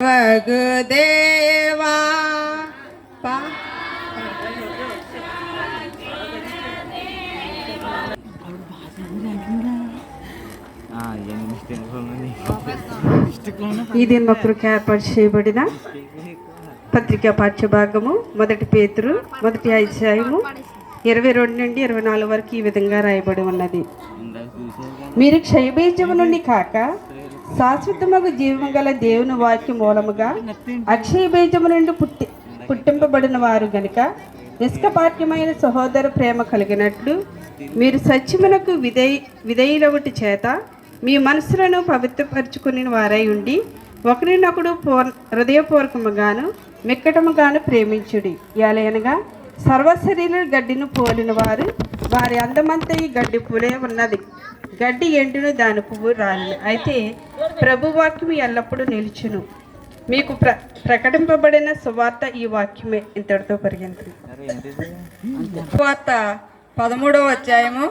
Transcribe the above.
వగుదేవా పా ఈ ఏర్పాటు చేయబడిన పత్రికా పాఠ్యభాగము మొదటి పేతురు మొదటి అధ్యాయము ఇరవై రెండు నుండి ఇరవై నాలుగు వరకు ఈ విధంగా రాయబడి ఉన్నది. మీరు క్షయబీజము నుండి కాక శాశ్వతమగు జీవము గల దేవుని వాక్య మూలముగా అక్షయ బీజము నుండి పుట్టి పుట్టింపబడిన వారు గనుక నిష్కపాఠ్యమైన సహోదర ప్రేమ కలిగినట్లు మీరు సత్యమునకు విధేయ విధేయులొకటి చేత మీ మనసులను పవిత్రపరుచుకుని వారై ఉండి ఒకరినొకడు పూర్ హృదయపూర్వకముగాను మిక్కటముగాను ప్రేమించుడి. ఎలయనగా సర్వశరీర గడ్డిని పోలిన వారు వారి అందమంతా ఈ గడ్డి పూలే ఉన్నది. గడ్డి ఎండును దాని పువ్వు రాలి అయితే ప్రభు వాక్యం ఎల్లప్పుడూ నిలుచును. మీకు ప్ర ప్రకటింపబడిన సువార్త ఈ వాక్యమే ఇంతటితో పరిగెంతుంది వార్త పదమూడవ అధ్యాయము